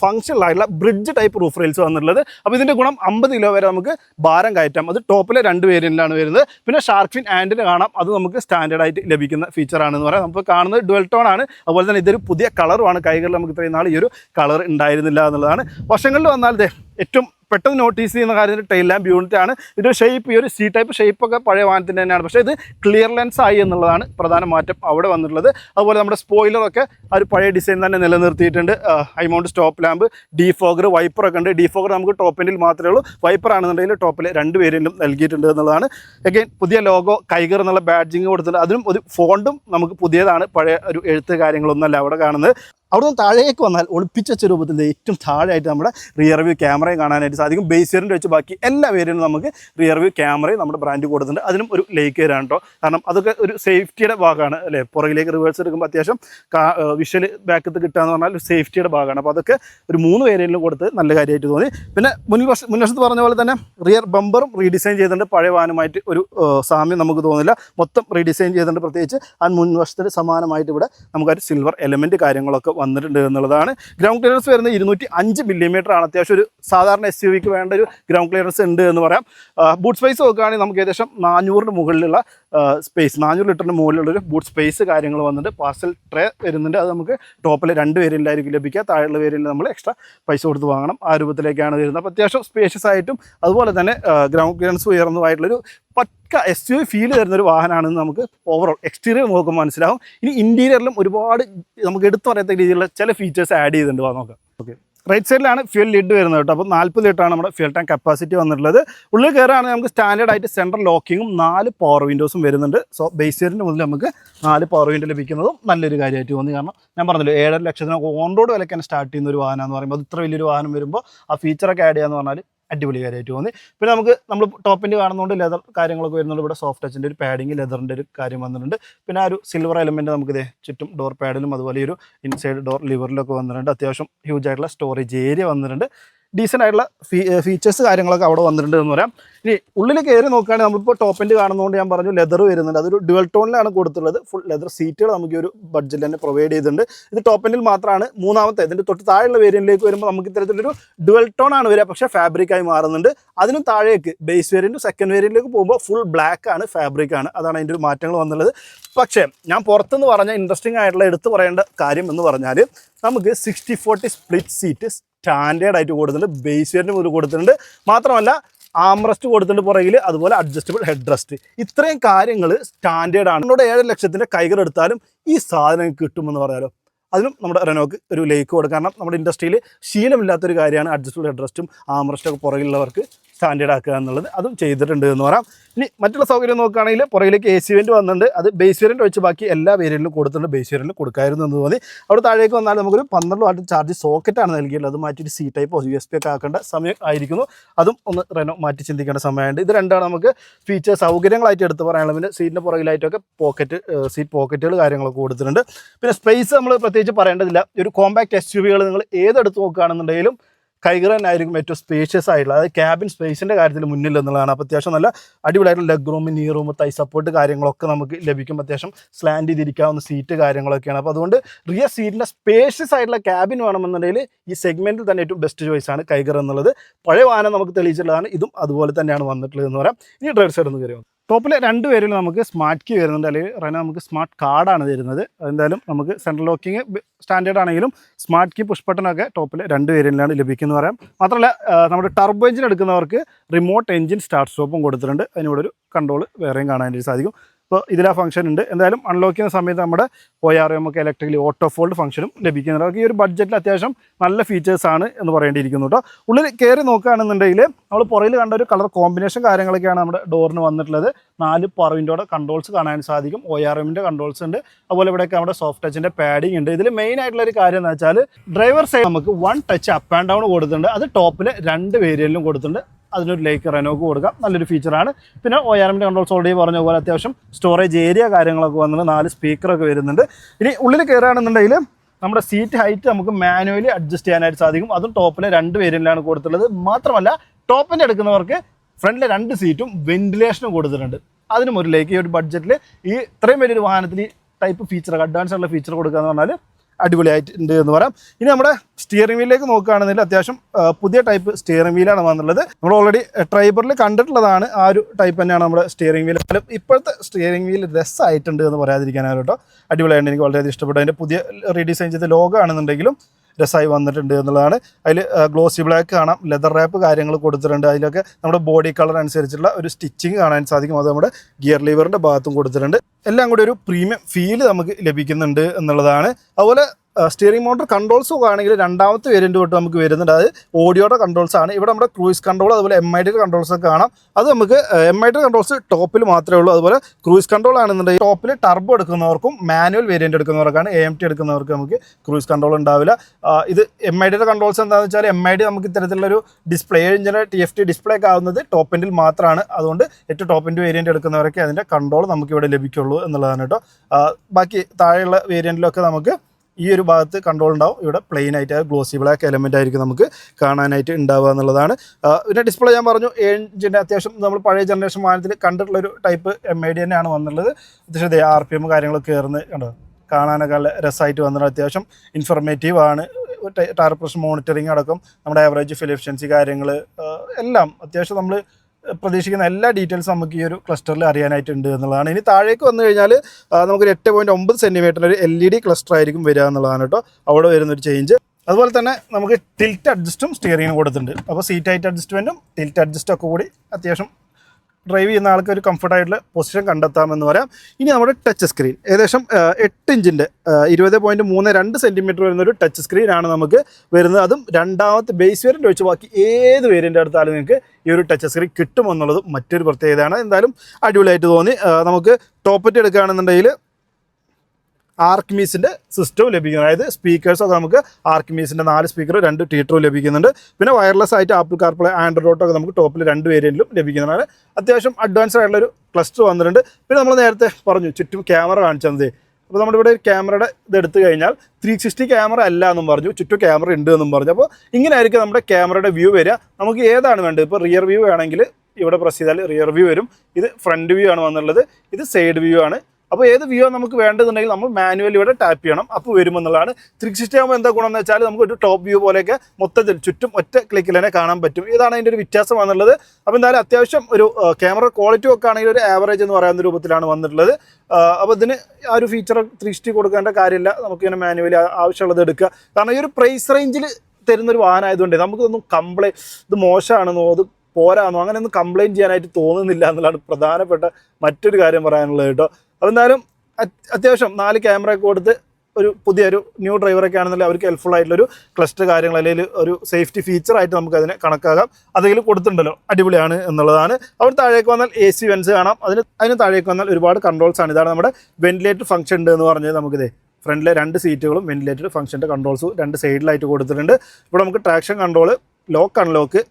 ആയിട്ടുള്ള ബ്രിഡ്ജ് ടൈപ്പ് റൂഫ് റെയിൽസ് വന്നിട്ടുള്ളത്. അപ്പോൾ ഇതിന്റെ ഗുണം അമ്പത് കിലോ വരെ നമുക്ക് ഭാരം കയറ്റാം. അത് ടോപ്പിലെ രണ്ട് വേരിയന്റിലാണ് വരുന്നത്. പിന്നെ ഷാർക്ക് ഫിൻ ആൻഡിന് കാണാം. അത് നമുക്ക് സ്റ്റാൻഡേർഡ് ആയിട്ട് ലഭിക്കുന്ന ഫീച്ചറാണെന്ന് പറയാം. നമുക്ക് കാണുന്നത് ഡുവൽ ടോൺ ആണ്. അതുപോലെ തന്നെ ഇതൊരു പുതിയ കളറുമാണ് കൈകളിൽ നമുക്ക് ഇത്രയും നാൾ ഈ ഒരു കളർ ഉണ്ടായിരുന്നില്ല എന്നുള്ളതാണ്. വർഷങ്ങളിൽ വന്നാൽ ഏറ്റവും പെട്ടെന്ന് നോട്ടീസ് ചെയ്യുന്ന കാര്യം ടൈൽ ലാമ്പ് യൂണിറ്റ് ആണ്. ഇതിന്റെ ഷേപ്പ് ഈ ഒരു സി ടൈപ്പ് ഷേപ്പൊക്കെ പഴയ വാഹനത്തിന്റെ തന്നെയാണ്. പക്ഷേ ഇത് ക്ലിയർ ലെൻസ് ആയി എന്നുള്ളതാണ് പ്രധാന മാറ്റം അവിടെ വന്നിട്ടുള്ളത്. അതുപോലെ നമ്മുടെ സ്പോയിലറൊക്കെ ആ ഒരു പഴയ ഡിസൈൻ തന്നെ നിലനിർത്തിയിട്ടുണ്ട്. High mount stop lamp defogger വൈപ്പറൊക്കെ ഉണ്ട്. ഡീഫോഗർ നമുക്ക് ടോപ്പ് എൻഡിൽ മാത്രമേ ഉള്ളൂ. വൈപ്പർ ആണെന്നുണ്ടെങ്കിൽ ടോപ്പിൽ രണ്ട് വേരിയന്റും നൽകിയിട്ടുണ്ട് എന്നുള്ളതാണ്. അഗൈൻ പുതിയ ലോഗോ കൈകർ എന്നുള്ള ബാഡ്ജിങ് കൊടുത്തിട്ടുണ്ട് അതിനും ഒരു ഫോണ്ടും നമുക്ക് പുതിയതാണ്. പഴയ ഒരു എഴുത്ത് കാര്യങ്ങളൊന്നുമല്ല അവിടെ കാണുന്നത്. അവിടെ നിന്ന് താഴേക്ക് വന്നാൽ ഒളിപ്പിച്ച രൂപത്തിൽ ഏറ്റവും താഴെയായിട്ട് നമ്മുടെ റിയർ വ്യൂ ക്യാമറയും കാണാനായിട്ട് സാധിക്കും. ബേസ് വേരിയന്റ് വെച്ച് ബാക്കി എല്ലാ വേരിയന്റും നമുക്ക് റിയർ വ്യൂ ക്യാമറയും നമ്മുടെ ബ്രാൻഡ് കൊടുത്തിട്ടുണ്ട്. അതിനും ഒരു ലേക്ക് വരാൻ കേട്ടോ കാരണം അതൊക്കെ ഒരു സേഫ്റ്റിയുടെ ഭാഗമാണ് അല്ലേ? പുറകിലേക്ക് റിവേഴ്സ് എടുക്കുമ്പോൾ അത്യാവശ്യം വിഷ്വൽ ബാക്കത്ത് കിട്ടുക എന്ന് പറഞ്ഞാൽ ഒരു സേഫ്റ്റിയുടെ ഭാഗമാണ്. അപ്പോൾ അതൊക്കെ ഒരു മൂന്ന് വേരിയന്റിലും കൊടുത്ത് നല്ല കാര്യമായിട്ട് തോന്നി. പിന്നെ മുൻവശം മുൻവശത്ത് പറഞ്ഞ പോലെ തന്നെ റിയർ ബമ്പറും റീഡിസൈൻ ചെയ്തിട്ടുണ്ട്. പഴയ വാഹനമായിട്ട് ഒരു സാമ്യം നമുക്ക് തോന്നില്ല. മൊത്തം റീഡിസൈൻ ചെയ്തിട്ടുണ്ട് പ്രത്യേകിച്ച്. ആ മുൻവശത്തിന് സമാനമായിട്ട് ഇവിടെ നമുക്കൊരു സിൽവർ എലമെന്റ് കാര്യങ്ങളൊക്കെ വന്നിട്ടുണ്ട് എന്നുള്ളതാണ്. ഗ്രൗണ്ട് ക്ലിയറൻസ് വരുന്നത് ഇരുന്നൂറ്റി അഞ്ച് മില്ലിമീറ്റർ ആണ്. അത്യാവശ്യം ഒരു സാധാരണ എസ് യു വിക്ക് വേണ്ട ഒരു ഗ്രൗണ്ട് ക്ലിയറൻസ് ഉണ്ട് എന്ന് പറയാം. ബൂട്ട് സ്പേസ് നോക്കുകയാണെങ്കിൽ നമുക്ക് ഏകദേശം നാനൂറിന് മുകളിലുള്ള സ്പേസ് നാനൂറ് ലിറ്ററിന് മുകളിലുള്ള ഒരു ബൂട്ട് സ്പേസ് കാര്യങ്ങൾ വന്നിട്ട് പാർസൽ ട്രേ വരുന്നുണ്ട്. അത് നമുക്ക് ടോപ്പിൽ രണ്ട് പേരിലായിരിക്കും ലഭിക്കുക. താഴെയുള്ള പേരിൽ നമ്മൾ എക്സ്ട്രാ പൈസ കൊടുത്ത് വാങ്ങണം. ആ രൂപത്തിലേക്കാണ് വരുന്നത്. അപ്പോൾ അത്യാവശ്യം സ്പേഷ്യസ് ആയിട്ടും അതുപോലെ തന്നെ ഗ്രൗണ്ട് ക്ലിയറൻസ് ഉയർന്നതായിട്ടുള്ളൊരു പക്ക എസ് യു ഫീൽ തരുന്ന ഒരു വാഹനമാണെന്ന് നമുക്ക് ഓവറോൾ എക്സ്റ്റീരിയർ നോക്കുമ്പോൾ മനസ്സിലാവും. ഇനി ഇന്റീരിയറിലും ഒരുപാട് നമുക്ക് എടുത്തു പറയത്തക്ക രീതിയിലുള്ള ചില ഫീച്ചേഴ്സ് ആഡ് ചെയ്തിട്ടുണ്ട്. വാ നോക്കാം. ഓക്കെ റൈറ്റ് സൈഡിലാണ് ഫ്യൂൽ ലിഡ് വരുന്നത് കേട്ടോ. അപ്പോൾ നാൽപ്പത് ലിറ്ററാണ് നമ്മുടെ ഫ്യൂൽ ടാങ്ക് കപ്പാസിറ്റി വന്നിട്ടുള്ളത്. ഉള്ളിൽ കയറുകയാണെങ്കിൽ നമുക്ക് സ്റ്റാൻഡേർഡ് ആയിട്ട് സെൻട്രൽ ലോക്കിങ്ങും നാല് പവർ വിൻഡോസും വരുന്നുണ്ട്. സോ ബേസ് വേരിന്റെ മുതൽ നമുക്ക് നാല് പവർ വിൻഡോ ലഭിക്കുന്നതും നല്ലൊരു കാര്യമായിട്ട് തോന്നി. കാരണം ഞാൻ പറഞ്ഞല്ലോ ഏഴര ലക്ഷത്തിനൊക്കെ ഓൺ റോഡ് വിലക്കാണ് സ്റ്റാർട്ട് ചെയ്യുന്ന ഒരു വാഹനം എന്ന് പറയുമ്പോൾ അത് ഇത്ര വലിയൊരു വാഹനം വരുമ്പോൾ ആ ഫീച്ചറൊക്കെ ആഡ് ചെയ്യാന്ന് പറഞ്ഞാൽ അടിപൊളി കാര്യമായിട്ട് തോന്നി. പിന്നെ നമുക്ക് നമ്മൾ ടോപ്പിന്റെ കാണുന്നതുകൊണ്ട് ലെതർ കാര്യങ്ങളൊക്കെ വരുന്നുണ്ട്. ഇവിടെ സോഫ്റ്റ് ടച്ചിന്റെ ഒരു പാഡിങ് ലെതറിന്റെ ഒരു കാര്യം വന്നിട്ടുണ്ട്. പിന്നെ ആ ഒരു സിൽവർ എലമെന്റ് നമുക്ക് ഇതേ ചുറ്റും ഡോർ പാഡിലും അതുപോലെ ഒരു ഇൻസൈഡ് ഡോർ ലിവറിലൊക്കെ വന്നിട്ടുണ്ട്. അത്യാവശ്യം ഹ്യൂജ് ആയിട്ടുള്ള സ്റ്റോറേജ് ഏരിയ വന്നിട്ടുണ്ട്. ഡീസന്റ് ആയിട്ടുള്ള ഫീച്ചേഴ്സ് കാര്യങ്ങളൊക്കെ അവിടെ വന്നിട്ടുണ്ട് എന്ന് പറയാം. ഇനി ഉള്ളിൽ കയറി നോക്കുകയാണെങ്കിൽ നമ്മളിപ്പോൾ ടോപ്പ് എൻഡ് കാണുന്നതുകൊണ്ട് ഞാൻ പറഞ്ഞു ലെതർ വരുന്നുണ്ട്. അതൊരു ഡുവൽ ടോണിലാണ് കൊടുത്തുള്ളത് ഫുൾ ലെതർ സീറ്റുകൾ നമുക്ക് ഒരു ബഡ്ജറ്റിൽ തന്നെ പ്രൊവൈഡ് ചെയ്തിട്ടുണ്ട്. ഇത് ടോപ്പ് എൻഡിൽ മാത്രമാണ്. മൂന്നാമത്തെ ഇതിന്റെ തൊട്ട് താഴെയുള്ള വേരിയന്റിലേക്ക് വരുമ്പോൾ നമുക്ക് ഇത്തരത്തിലൊരു ഡുവൽ ടോൺ ആണ് വരിക. പക്ഷേ ഫാബ്രിക്കായി മാറുന്നുണ്ട്. അതിനും താഴേക്ക് ബേസ് വേരിയന്റും സെക്കൻഡ് വേരിയന്റിലേക്ക് പോകുമ്പോൾ ഫുൾ ബ്ലാക്ക് ആണ് ഫാബ്രിക് ആണ്. അതാണ് അതിന്റെ ഒരു മാറ്റങ്ങൾ വന്നുള്ളത് പക്ഷേ ഞാൻ പുറത്തുനിന്ന് പറഞ്ഞ ഇൻട്രസ്റ്റിംഗ് ആയിട്ടുള്ള എടുത്തു പറയേണ്ട കാര്യം എന്ന് പറഞ്ഞാൽ നമുക്ക് sixty forty split seat standard ആയിട്ട് കൊടുത്തിട്ടുണ്ട്. ബേസ് വേരിയന്റ് മുതൽ കൊടുത്തിട്ടുണ്ട്. മാത്രമല്ല ആംറസ്റ്റ് കൊടുത്തിട്ടുണ്ട് പുറകിൽ അതുപോലെ അഡ്ജസ്റ്റബിൾ ഹെഡ് റെസ്റ്റ് ഇത്രയും കാര്യങ്ങൾ സ്റ്റാൻഡേർഡ് ആണ്. നമ്മുടെ ഏഴ് ലക്ഷത്തിന്റെ കൈകൾ എടുത്താലും ഈ സാധനം കിട്ടുമെന്ന് പറയാലോ. അതിനും നമ്മുടെ റെനോക്ക് ഒരു ലേക്ക് കൊടുക്കുക കാരണം നമ്മുടെ ഇൻഡസ്ട്രിയിൽ ശീലമില്ലാത്തൊരു കാര്യമാണ് അഡ്ജസ്റ്റബിൾ ഹെഡ് റെസ്റ്റും ആംറസ്റ്റൊക്കെ പുറകിലുള്ളവർക്ക് സ്റ്റാൻഡേർഡ് ആക്കുക എന്നുള്ളത് അതും ചെയ്തിട്ടുണ്ട് എന്ന് പറയാം. ഇനി മറ്റുള്ള സൗകര്യം നോക്കുകയാണെങ്കിൽ പുറകിലേക്ക് എ സി വെന്റ് വന്നിട്ടുണ്ട്. അത് ബേസ് വേരിയന്റ് വെച്ച് ബാക്കി എല്ലാ വേരിയന്റിലും കൊടുത്തിട്ടുണ്ട്. ബേസ് വേരിയന്റിൽ കൊടുക്കായിരുന്നു എന്ന് തോന്നി. അവിടെ താഴേക്ക് വന്നാൽ നമുക്കൊരു പന്ത്രണ്ട് വാട്ട് ചാർജ് സോക്കറ്റാണ് നൽകിയിട്ടുള്ളത്. അത് മാറ്റിയിട്ട് സി ടൈപ്പോ യു എസ് പി ഒക്കെ ആക്കേണ്ട സമയം ആയിരിക്കുന്നു. അതും ഒന്ന് റെനോ മാറ്റി ചിന്തിക്കേണ്ട സമയമുണ്ട് ഇത് രണ്ടാണ് നമുക്ക് ഫീച്ചർ സൗകര്യങ്ങളായിട്ട് എടുത്ത് പറയാനുള്ളത്. പിന്നെ സീറ്റിന്റെ പുറകിലായിട്ടൊക്കെ പോക്കറ്റ് സീറ്റ് പോക്കറ്റുകൾ കാര്യങ്ങളൊക്കെ കൊടുത്തിട്ടുണ്ട്. പിന്നെ സ്പേസ് നമ്മൾ പ്രത്യേകിച്ച് പറയേണ്ടതില്ല. ഒരു കോമ്പാക്ട് എസ് യു വികൾ നിങ്ങൾ ഏതെടുത്ത് നോക്കുകയാണെന്നുണ്ടെങ്കിലും കൈകർ തന്നെ ആയിരിക്കും ഏറ്റവും സ്പേഷ്യസ് ആയിട്ടുള്ളത്. അതായത് ക്യാബിൻ സ്പേസിന്റെ കാര്യത്തിൽ മുന്നിൽ എന്നുള്ളതാണ്. അപ്പോൾ അത്യാവശ്യം നല്ല അടിപൊളിയായിട്ടുള്ള leg room knee room thigh support കാര്യങ്ങളൊക്കെ നമുക്ക് ലഭിക്കും. അത്യാവശ്യം സ്ലാൻഡ് ചെയ്തിരിക്കാവുന്ന സീറ്റ് കാര്യങ്ങളൊക്കെയാണ്. അപ്പോൾ അതുകൊണ്ട് റിയർ സീറ്റിന്റെ സ്പേഷ്യസ് ആയിട്ടുള്ള ക്യാബിൻ വേണമെന്നുണ്ടെങ്കിൽ ഈ സെഗ്മെന്റിൽ തന്നെ ഏറ്റവും ബെസ്റ്റ് ചോയ്സ് ആണ് കൈകർ എന്നുള്ളത്. പഴയ വാഹനം നമുക്ക് തെളിയിച്ചിട്ടുള്ളതാണ്. ഇതും അതുപോലെ തന്നെയാണ് വന്നിട്ടുള്ളത് എന്ന് പറയാം. ഇനി ഡ്രൈവർ സൈഡ് ഒന്ന് കയറി ടോപ്പിൽ രണ്ട് പേരിൽ നമുക്ക് സ്മാർട്ട് കീ വരുന്നുണ്ട്. അല്ലെങ്കിൽ റെനോ നമുക്ക് സ്മാർട്ട് കാർഡാണ് തരുന്നത്. എന്തായാലും നമുക്ക് സെൻട്രൽ ലോക്കിംഗ് സ്റ്റാൻഡേർഡ് ആണെങ്കിലും സ്മാർട്ട് കീ പുഷ് ബട്ടണൊക്കെ ടോപ്പിൽ രണ്ട് പേരിലാണ് ലഭിക്കുന്നത് പറയാം. മാത്രമല്ല നമ്മുടെ ടർബോ എഞ്ചിൻ എടുക്കുന്നവർക്ക് റിമോട്ട് എഞ്ചിൻ സ്റ്റാർട്ട് സ്റ്റോപ്പും കൊടുത്തിട്ടുണ്ട്. അതിനോടൊരു കൺട്രോൾ വേറെയും കാണാനായിട്ട് സാധിക്കും. അപ്പോൾ ഇതിലാ ഫംഗ്ഷൻ ഉണ്ട്. എന്തായാലും അൺലോക്ക് ചെയ്യുന്ന സമയത്ത് നമ്മുടെ ഒ ആർ എം ഒക്കെ ഇലക്ട്രിക്കലി ഓട്ടോ ഫോൾഡ് ഫംഗ്ഷനും ലഭിക്കുന്നുണ്ട്. അവർക്ക് ഈ ഒരു ബഡ്ജറ്റിൽ അത്യാവശ്യം നല്ല ഫീച്ചേഴ്സ് ആണ് എന്ന് പറയേണ്ടിയിരിക്കുന്നു കേട്ടോ ഉള്ളിൽ കയറി നോക്കുകയാണെന്നുണ്ടെങ്കിൽ നമ്മൾ പുറയിൽ കണ്ട ഒരു കളർ കോമ്പിനേഷൻ കാര്യങ്ങളൊക്കെയാണ് നമ്മുടെ ഡോറിന് വന്നിട്ടുള്ളത്. നാല് പറവിന്റെ കൺട്രോൾസ് കാണാൻ സാധിക്കും. ഒ ആർ എമ്മിന്റെ കൺട്രോൾസ് ഉണ്ട്. അതുപോലെ ഇവിടെയൊക്കെ നമ്മുടെ സോഫ്റ്റ് ടച്ചിന്റെ പാഡിങ് ഉണ്ട്. ഇതിൽ മെയിൻ ആയിട്ടുള്ള ഒരു കാര്യം എന്ന് വെച്ചാൽ ഡ്രൈവർ സൈഡ് നമുക്ക് one touch up and down കൊടുത്തിട്ടുണ്ട്. അത് ടോപ്പിൽ രണ്ട് വേരിയലിലും കൊടുത്തിട്ടുണ്ട്. അതിനൊരു ലൈക്ക് റെനോക്ക് കൊടുക്കാം. നല്ലൊരു ഫീച്ചറാണ് പിന്നെ ഒ ആർ എമ്മിന്റെ കൺട്രോൾസ് ഓൾറെഡി പറഞ്ഞ പോലെ അത്യാവശ്യം സ്റ്റോറേജ് ഏരിയ കാര്യങ്ങളൊക്കെ വന്നിട്ട് നാല് സ്പീക്കറൊക്കെ വരുന്നുണ്ട്. ഇനി ഉള്ളിൽ കയറുകയാണെന്നുണ്ടെങ്കിൽ നമ്മുടെ സീറ്റ് ഹൈറ്റ് നമുക്ക് മാനുവലി അഡ്ജസ്റ്റ് ചെയ്യാനായിട്ട് സാധിക്കും. അതും ടോപ്പിലെ രണ്ട് വേരിയന്റിലാണ് കൊടുത്തിട്ടുള്ളത്. മാത്രമല്ല ടോപ്പിന്റെ എടുക്കുന്നവർക്ക് ഫ്രണ്ടിലെ രണ്ട് സീറ്റും വെന്റിലേഷനും കൊടുത്തിട്ടുണ്ട്. അതിനും ഒരു ലേക്ക് ഈ ഒരു ബഡ്ജറ്റിൽ ഈ ഇത്രയും വലിയൊരു വാഹനത്തിൽ ടൈപ്പ് ഫീച്ചർ അഡ്വാൻസ് ഉള്ള ഫീച്ചർ കൊടുക്കുക എന്ന് പറഞ്ഞാൽ അടിപൊളിയായിട്ടുണ്ട് എന്ന് പറയാം. ഇനി നമ്മുടെ സ്റ്റിയറിംഗ് വീലിലേക്ക് നോക്കുകയാണെന്നുണ്ടെങ്കിൽ അത്യാവശ്യം പുതിയ ടൈപ്പ് സ്റ്റിയറിംഗ് വീലാണ് വന്നുള്ളത് നമ്മൾ ഓൾറെഡി ട്രൈബറിൽ കണ്ടിട്ടുള്ളതാണ് ആ ഒരു ടൈപ്പ് തന്നെയാണ് നമ്മുടെ സ്റ്റിയറിംഗ് വീൽ ഇപ്പോഴത്തെ സ്റ്റിയറിംഗ് വീൽ രസമായിട്ടുണ്ട് എന്ന് പറയാതിരിക്കാനാണ് കേട്ടോ. അടിപൊളിയായിട്ട് എനിക്ക് വളരെയധികം ഇഷ്ടപ്പെട്ടു. അതിന്റെ പുതിയ റീഡിസൈൻ ചെയ്ത ലോഗോ ആണെന്നുണ്ടെങ്കിലും രസമായി വന്നിട്ടുണ്ട് എന്നുള്ളതാണ്. അതിൽ ഗ്ലോസി ബ്ലാക്ക് കാണാം ലെതർ റാപ്പ് കാര്യങ്ങൾ കൊടുത്തിട്ടുണ്ട്. അതിലൊക്കെ നമ്മുടെ ബോഡി കളർ അനുസരിച്ചുള്ള ഒരു സ്റ്റിച്ചിങ് കാണാൻ സാധിക്കും. അത് നമ്മുടെ ഗിയർ ലീവറിന്റെ ഭാഗത്തും കൊടുത്തിട്ടുണ്ട്. എല്ലാം കൂടി ഒരു പ്രീമിയം ഫീൽ നമുക്ക് ലഭിക്കുന്നുണ്ട് എന്നുള്ളതാണ്. അതുപോലെ സ്റ്റിയറിംഗ് മോട്ടർ കൺട്രോൾസ് ആണെങ്കിൽ രണ്ടാമത്തെ വേരിയന്റ് തൊട്ട് നമുക്ക് വരുന്നുണ്ട്. അത് ഓഡിയോയുടെ കൺട്രോൾസ് ആണ്. ഇവിടെ നമ്മുടെ ക്രൂയിസ് കൺട്രോൾ അതുപോലെ എം ഐ ഡിയുടെ കൺട്രോൾസ് ഒക്കെ കാണാം. അത് നമുക്ക് എം ഐ ഡിയുടെ കൺട്രോൾസ് ടോപ്പിൽ മാത്രമേ ഉള്ളൂ. അതുപോലെ ക്രൂയിസ് കൺട്രോൾ ആണെന്നുണ്ടെങ്കിൽ ടോപ്പിൽ ടർബോ എടുക്കുന്നവർക്കും മാനുവൽ വേരിയന്റ് എടുക്കുന്നവർക്കാണ്. എ എം ടി എടുക്കുന്നവർക്ക് നമുക്ക് ക്രൂയിസ് കൺട്രോൾ ഉണ്ടാവില്ല. ഇത് എം ഐ ഡിയുടെ കൺട്രോൾസ് എന്താണെന്ന് വെച്ചാൽ എം ഐ ഡി നമുക്ക് ഇത്തരത്തിലുള്ളൊരു ഡിസ്പ്ലേ ഇഞ്ചിന്റെ ടി എഫ് ടി ഡിസ്പ്ലേ ഒക്കെ ആവുന്നത് ടോപ്പ് എൻഡിൽ മാത്രമാണ്. അതുകൊണ്ട് ഏറ്റവും ടോപ്പ് എൻഡ് വേരിയന്റ് എടുക്കുന്നവരൊക്കെ അതിന്റെ കൺട്രോൾ നമുക്ക് ഇവിടെ ലഭിക്കുള്ളൂ എന്നുള്ളതാണ് കേട്ടോ. ബാക്കി താഴെയുള്ള വേരിയന്റിലൊക്കെ നമുക്ക് ഈ ഒരു ഭാഗത്ത് കൺട്രോൾ ഉണ്ടാവും. ഇവിടെ പ്ലെയിൻ ആയിട്ട് ഗ്ലോസി ബ്ലാക്ക് എലമെന്റ് ആയിരിക്കും നമുക്ക് കാണാനായിട്ട് ഉണ്ടാവുക എന്നുള്ളതാണ്. പിന്നെ ഡിസ്പ്ലേ ഞാൻ പറഞ്ഞു ഏഞ്ചിന്റെ അത്യാവശ്യം നമ്മൾ പഴയ ജനറേഷൻ വാഹനത്തിൽ കണ്ടിട്ടുള്ളൊരു ടൈപ്പ് എം ഐ ഡി തന്നെയാണ് വന്നുള്ളത് അത്യാവശ്യം ആർ പി എം കാര്യങ്ങളൊക്കെ കയറുന്ന കണ്ടോ? കാണാനൊക്കെ നല്ല രസമായിട്ട് വന്നിട്ട് അത്യാവശ്യം ഇൻഫർമേറ്റീവ് ആണ്. ടയർ പ്രഷർ മോണിറ്ററിങ് അടക്കം നമ്മുടെ ആവറേജ് ഫിൽ എഫിഷ്യൻസി കാര്യങ്ങൾ എല്ലാം അത്യാവശ്യം നമ്മൾ പ്രതീക്ഷിക്കുന്ന എല്ലാ ഡീറ്റെയിൽസും നമുക്ക് ഈ ഒരു ക്ലസ്റ്ററിൽ അറിയാനായിട്ടുണ്ട് എന്നുള്ളതാണ്. ഇനി താഴേക്ക് വന്നു കഴിഞ്ഞാൽ നമുക്കൊരു എട്ട് പോയിന്റ് ഒമ്പത് സെന്റിമീറ്ററിന്റെ ഒരു എൽ ഇ ഡി ക്ലസ്റ്റർ ആയിരിക്കും വരിക എന്നുള്ളതാണ് കേട്ടോ. അവിടെ വരുന്നൊരു ചേഞ്ച് അതുപോലെ തന്നെ നമുക്ക് ടിൽറ്റ് അഡ്ജസ്റ്റും സ്റ്റിയറിങ്ങും കൊടുത്തിട്ടുണ്ട്. അപ്പോൾ സീറ്റ് ഹൈറ്റ് അഡ്ജസ്റ്റ്മെന്റും ടിൽറ്റ് അഡ്ജസ്റ്റും ഒക്കെ കൂടി അത്യാവശ്യം ഡ്രൈവ് ചെയ്യുന്ന ആൾക്ക് ഒരു കംഫർട്ടായിട്ടുള്ള പൊസിഷൻ കണ്ടെത്താമെന്ന് പറയാം. ഇനി നമ്മുടെ ടച്ച് സ്ക്രീൻ ഏകദേശം എട്ട് ഇഞ്ചിന്റെ ഇരുപത് പോയിന്റ് മൂന്ന് രണ്ട് സെന്റിമീറ്റർ വരുന്ന ഒരു ടച്ച് സ്ക്രീനാണ് നമുക്ക് വരുന്നത്. അതും രണ്ടാമത്തെ ബേസ് വേരിയന്റ് ഒഴിച്ച് ബാക്കി ഏത് വേരിയന്റ് അടുത്താലും നിങ്ങൾക്ക് ഈ ഒരു ടച്ച് സ്ക്രീൻ കിട്ടുമെന്നുള്ളത് മറ്റൊരു പ്രത്യേകതയാണ്. എന്തായാലും അടിപൊളിയായിട്ട് തോന്നി. നമുക്ക് ടോപ്പറ്റ് എടുക്കുകയാണെന്നുണ്ടെങ്കിൽ ആർക്മീസിന്റെ സിസ്റ്റവും ലഭിക്കുന്നു അതായത് സ്പീക്കേഴ്സൊക്കെ നമുക്ക് ആർക്കിമീസിന്റെ നാല് സ്പീക്കറും രണ്ട് ടീറ്ററും ലഭിക്കുന്നുണ്ട്. പിന്നെ വയർലെസ് ആയിട്ട് ആപ്പിൾ കാർപ്ലേ ആൻഡ്രോയിഡ് ഒക്കെ നമുക്ക് ടോപ്പിൽ രണ്ട് വേരിയന്റിലും ലഭിക്കുന്നതാണ്. അത്യാവശ്യം അഡ്വാൻസ്ഡ് ആയിട്ടുള്ള ഒരു ക്ലസ്റ്റർ വന്നിട്ടുണ്ട്. പിന്നെ നമ്മൾ നേരത്തെ പറഞ്ഞു ചുറ്റും ക്യാമറ കാണിച്ചു അപ്പോൾ നമ്മുടെ ഇവിടെ ക്യാമറയുടെ ഇത് എടുത്തു കഴിഞ്ഞാൽ ത്രീ സിക്സ്റ്റി ക്യാമറ അല്ല എന്നും പറഞ്ഞു. ചുറ്റും ക്യാമറ ഉണ്ട് എന്നും പറഞ്ഞു. അപ്പോൾ ഇങ്ങനെ ആയിരിക്കും നമ്മുടെ ക്യാമറയുടെ വ്യൂ വരിക. നമുക്ക് ഏതാണ് വേണ്ടത്? ഇപ്പോൾ റിയർ വ്യൂ ആണെങ്കിൽ ഇവിടെ പ്രസ് ചെയ്താൽ റിയർ വ്യൂ വരും. ഇത് ഫ്രണ്ട് വ്യൂ ആണ് വന്നുള്ളത് ഇത് സൈഡ് വ്യൂ ആണ്. അപ്പോൾ ഏത് വ്യൂ ആണ് നമുക്ക് വേണ്ടതുണ്ടെങ്കിൽ നമ്മൾ മാനുവലി ഇവിടെ ടാപ്പ് ചെയ്യണം. അപ്പോൾ വരുമെന്നുള്ളതാണ്. ത്രീ സിക്സ്റ്റി ആകുമ്പോൾ എന്താ ഗുണമെന്ന് വെച്ചാൽ നമുക്ക് ഒരു ടോപ്പ് വ്യൂ പോലെയൊക്കെ മൊത്തത്തിൽ ചുറ്റും ഒറ്റ ക്ലിക്കിൽ തന്നെ കാണാൻ പറ്റും. ഇതാണ് അതിന്റെ ഒരു വ്യത്യാസം വന്നുള്ളത് അപ്പോൾ എന്തായാലും അത്യാവശ്യം ഒരു ക്യാമറ ക്വാളിറ്റി ഒക്കെ ആണെങ്കിൽ ഒരു ആവറേജ് എന്ന് പറയുന്ന രൂപത്തിലാണ് വന്നിട്ടുള്ളത്. അപ്പോൾ ഇതിന് ആ ഒരു ഫീച്ചർ ത്രീ സിക്സ്റ്റി കൊടുക്കേണ്ട കാര്യമില്ല. നമുക്കിങ്ങനെ മാനുവലി ആവശ്യമുള്ളത് എടുക്കുക. കാരണം ഈ ഒരു പ്രൈസ് റേഞ്ചിൽ തരുന്നൊരു വാഹനമായതുകൊണ്ട് നമുക്കൊന്നും കംപ്ലൈ ഇത് മോശമാണെന്നോ അത് പോരാന്നോ അങ്ങനെയൊന്നും കംപ്ലൈന്റ് ചെയ്യാനായിട്ട് തോന്നുന്നില്ല എന്നുള്ളതാണ് പ്രധാനപ്പെട്ട മറ്റൊരു കാര്യം പറയാനുള്ളത് കേട്ടോ. അപ്പോൾ എന്തായാലും അത്- അത്യാവശ്യം നാല് ക്യാമറ ഒക്കെ കൊടുത്ത് ഒരു പുതിയൊരു ന്യൂ ഡ്രൈവറൊക്കെ ആണെന്നുണ്ടെങ്കിൽ അവർക്ക് ഹെൽപ്ഫുൾ ആയിട്ടുള്ളൊരു ക്ലസ്റ്റർ കാര്യങ്ങൾ അല്ലെങ്കിൽ ഒരു സേഫ്റ്റി ഫീച്ചർ ആയിട്ട് നമുക്ക് അതിനെ കണക്കാക്കാം. അതെങ്കിലും കൊടുത്തിട്ടുണ്ടല്ലോ. അടിപൊളിയാണ് എന്നുള്ളതാണ്. അവിടെ താഴേക്ക് വന്നാൽ എ സി വെൻസ് കാണാം. അതിന് അതിന് താഴേക്ക് വന്നാൽ ഒരുപാട് കൺട്രോൾസ് ആണ്. ഇതാണ് നമ്മുടെ വെന്റിലേറ്റർ ഫംഗ്ഷൻ ഉണ്ട് എന്ന് പറഞ്ഞത് നമുക്കിതേ. ഫ്രണ്ടിലെ രണ്ട് സീറ്റുകളും വെന്റിലേറ്റഡ് ഫംഗ്ഷന്റെ കൺട്രോൾസും രണ്ട് സൈഡിലായിട്ട് കൊടുത്തിട്ടുണ്ട്. ഇവിടെ നമുക്ക് traction control lock unlock